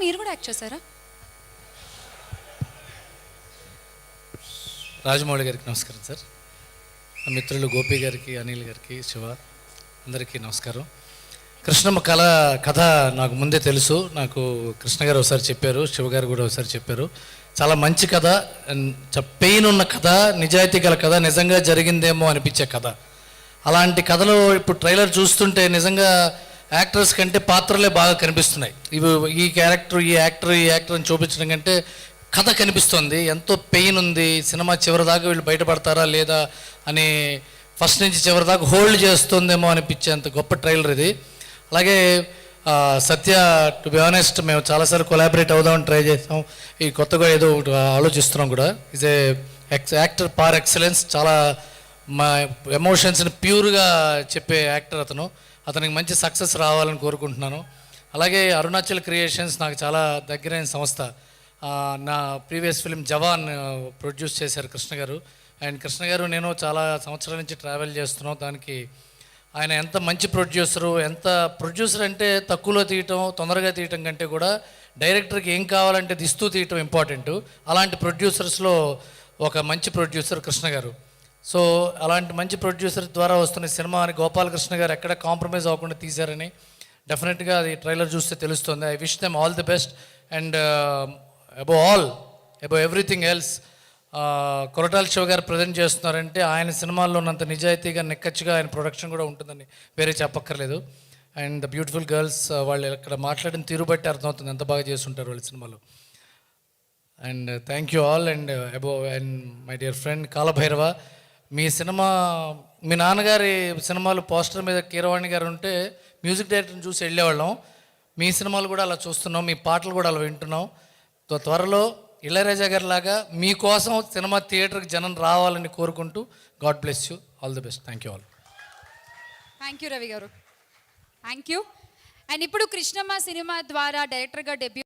మీరు కూడా యాక్ట్ చేశారా? రాజమౌళి గారికి నమస్కారం సార్. మిత్రులు గోపి గారికి అనిల్ గారికి శివ అందరికీ నమస్కారం. కృష్ణమ్మ కళ కథ నాకు ముందే తెలుసు. నాకు కృష్ణ గారు ఒకసారి చెప్పారు శివ గారు కూడా ఒకసారి చెప్పారు. చాలా మంచి కథ పెయిన్ ఉన్న కథ నిజాయితీ గల కథ నిజంగా జరిగిందేమో అనిపించే కథ. అలాంటి కథలో ఇప్పుడు ట్రైలర్ చూస్తుంటే నిజంగా యాక్టర్స్ కంటే పాత్రలే బాగా కనిపిస్తున్నాయి. ఇవి ఈ క్యారెక్టర్ ఈ యాక్టర్ ఈ యాక్టర్ అని చూపించడం కంటే కథ కనిపిస్తుంది. ఎంతో పెయిన్ ఉంది. సినిమా చివరి దాకా వీళ్ళు బయటపడతారా లేదా అని ఫస్ట్ నుంచి చివరి దాకా హోల్డ్ చేస్తుందేమో అనిపించేంత గొప్ప ట్రైలర్ ఇది. అలాగే సత్య టు బి ఆనెస్ట్ మేము చాలాసార్లు కొలాబరేట్ అవుదామని ట్రై చేసాం. ఈ కొత్తగా ఏదో ఒకటి ఆలోచిస్తున్నాం కూడా. Is a ex actor par excellence చాలా మా ఎమోషన్స్ని ప్యూర్గా చెప్పే యాక్టర్ అతను. అతనికి మంచి సక్సెస్ రావాలని కోరుకుంటున్నాను. అలాగే అరుణాచల్ క్రియేషన్స్ నాకు చాలా దగ్గరైన సంస్థ. నా ప్రీవియస్ ఫిలిం జవాన్ ప్రొడ్యూస్ చేశారు కృష్ణ గారు. అండ్ కృష్ణ గారు నేను చాలా సంవత్సరాల నుంచి ట్రావెల్ చేస్తున్నాం. దానికి ఆయన ఎంత మంచి ప్రొడ్యూసరు ఎంత ప్రొడ్యూసర్ అంటే తక్కువలో తీయటం తొందరగా తీయటం కంటే కూడా డైరెక్టర్కి ఏం కావాలంటే దిస్తూ తీయటం ఇంపార్టెంట్. అలాంటి ప్రొడ్యూసర్స్లో ఒక మంచి ప్రొడ్యూసర్ కృష్ణ గారు. సో అలాంటి మంచి ప్రొడ్యూసర్ ద్వారా వస్తున్న సినిమా అని గోపాలకృష్ణ గారు ఎక్కడ కాంప్రమైజ్ అవ్వకుండా తీశారని డెఫినెట్గా అది ట్రైలర్ చూస్తే తెలుస్తుంది. I wish them all the best and above all above everything else Koratala Siva garu present చేస్తున్నారంటే ఆయన సినిమాల్లో ఉన్నంత నిజాయితీగా నిక్కచ్చిగా ఆయన ప్రొడక్షన్ కూడా ఉంటుందని వేరే చెప్పక్కర్లేదు. అండ్ ద బ్యూటిఫుల్ గర్ల్స్ వాళ్ళు ఇక్కడ మాట్లాడిన తీరు బట్టి అర్థమవుతుంది ఎంత బాగా చేస్తుంటారు వాళ్ళ సినిమాలో. And thank you all and above and my dear friend Kalabhairava me cinema మీ నాన్నగారి సినిమాలు పోస్టర్ మీద కీరవాణి గారు ఉంటే మ్యూజిక్ డైరెక్టర్ని చూసి వెళ్ళేవాళ్ళం. మీ సినిమాలు కూడా అలా చూస్తున్నాం మీ పాటలు కూడా అలా వింటున్నాం. త్వరలో ఇళయరాజా గారి లాగా మీకోసం సినిమా థియేటర్కి జనం రావాలని కోరుకుంటూ God bless you all the best. Thank you all. Thank you Ravi garu. Thank you and ఇప్పుడు కృష్ణమ్మ సినిమా ద్వారా డైరెక్టర్గా డెబ్యూ